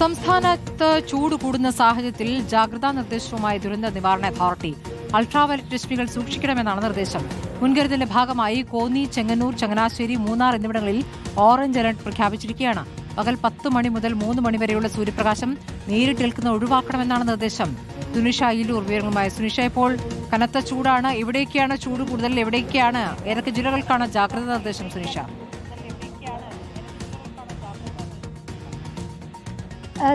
സംസ്ഥാനത്ത് ചൂട് കൂടുന്ന സാഹചര്യത്തിൽ ജാഗ്രതാ നിർദ്ദേശവുമായി ദുരന്ത നിവാരണ അതോറിറ്റി. അൾട്രാവയലറ്റ് രശ്മികൾ സൂക്ഷിക്കണമെന്നാണ് നിർദ്ദേശം. മുൻകരുതലിന്റെ ഭാഗമായി കോന്നി ചെങ്ങന്നൂർ ചങ്ങനാശ്ശേരി മൂന്നാർ എന്നിവിടങ്ങളിൽ ഓറഞ്ച് അലർട്ട് പ്രഖ്യാപിച്ചിരിക്കുകയാണ്. പകൽ പത്ത് മണി മുതൽ മൂന്ന് മണി വരെയുള്ള സൂര്യപ്രകാശം നേരിട്ടേൽക്കുന്ന ഒഴിവാക്കണമെന്നാണ് നിർദ്ദേശം. സുനിഷ അയിലൂർ വിവരങ്ങളുമായി സുനിഷ ഇപ്പോൾ. കനത്ത ചൂടാണ്. എവിടേക്കാണ് ചൂട് കൂടുതൽ? എവിടേക്കാണ്? ഏതൊക്കെ ജില്ലകൾക്കാണ് ജാഗ്രതാ നിർദ്ദേശം സുനിഷ?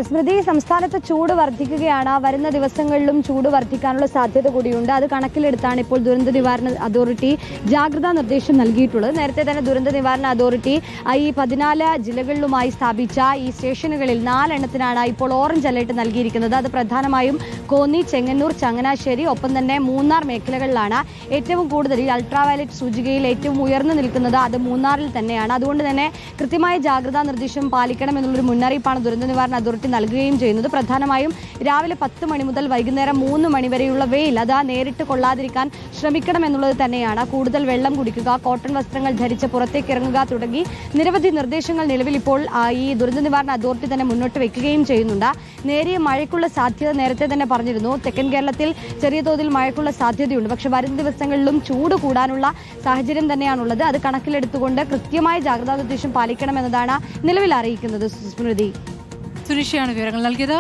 സ്മൃതി സംസ്ഥാനത്ത് ചൂട് വർദ്ധിക്കുകയാണ്. വരുന്ന ദിവസങ്ങളിലും ചൂട് വർദ്ധിക്കാനുള്ള സാധ്യത കൂടിയുണ്ട്. അത് കണക്കിലെടുത്താണ് ഇപ്പോൾ ദുരന്ത നിവാരണ അതോറിറ്റി ജാഗ്രതാ നിർദ്ദേശം നൽകിയിട്ടുള്ളത്. നേരത്തെ തന്നെ ദുരന്ത നിവാരണ അതോറിറ്റി ഈ പതിനാല് ജില്ലകളിലുമായി സ്ഥാപിച്ച ഈ സ്റ്റേഷനുകളിൽ നാലെണ്ണത്തിനാണ് ഇപ്പോൾ ഓറഞ്ച് അലേർട്ട് നൽകിയിരിക്കുന്നത്. അത് പ്രധാനമായും കോന്നി ചെങ്ങന്നൂർ ചങ്ങനാശ്ശേരി ഒപ്പം തന്നെ മൂന്നാർ മേഖലകളിലാണ് ഏറ്റവും കൂടുതൽ ഈ അൾട്രാവയലറ്റ് സൂചികയിൽ ഏറ്റവും ഉയർന്നു നിൽക്കുന്നത്. അത് മൂന്നാറിൽ തന്നെയാണ്. അതുകൊണ്ട് തന്നെ കൃത്യമായ ജാഗ്രതാ നിർദ്ദേശം പാലിക്കണം എന്നുള്ളൊരു മുന്നറിയിപ്പാണ് ദുരന്ത നിവാരണ അതോറിറ്റി നൽകുകയും ചെയ്യുന്നത്. പ്രധാനമായും രാവിലെ പത്ത് മണി മുതൽ വൈകുന്നേരം മൂന്ന് മണി വരെയുള്ള വെയിൽ അത് നേരിട്ട് കൊള്ളാതിരിക്കാൻ ശ്രമിക്കണം എന്നുള്ളത് തന്നെയാണ്. കൂടുതൽ വെള്ളം കുടിക്കുക കോട്ടൺ വസ്ത്രങ്ങൾ ധരിച്ച് പുറത്തേക്ക് ഇറങ്ങുക തുടങ്ങി നിരവധി നിർദ്ദേശങ്ങൾ നിലവിൽ ഇപ്പോൾ ഈ ദുരന്ത നിവാരണ അതോറിറ്റി തന്നെ മുന്നോട്ട് വെക്കുകയും ചെയ്യുന്നുണ്ട്. നേരിയ മഴയ്ക്കുള്ള സാധ്യത നേരത്തെ തന്നെ പറഞ്ഞിരുന്നു. തെക്കൻ കേരളത്തിൽ ചെറിയ തോതിൽ മഴയ്ക്കുള്ള സാധ്യതയുണ്ട്. പക്ഷേ വരും ദിവസങ്ങളിലും ചൂട് കൂടാനുള്ള സാഹചര്യം തന്നെയാണുള്ളത്. അത് കണക്കിലെടുത്തുകൊണ്ട് കൃത്യമായ ജാഗ്രതാ നിർദ്ദേശം പാലിക്കണമെന്നതാണ് നിലവിൽ അറിയിക്കുന്നത്. സ്മൃതി. സുനിഷയാണ് വിവരങ്ങൾ നൽകിയത്.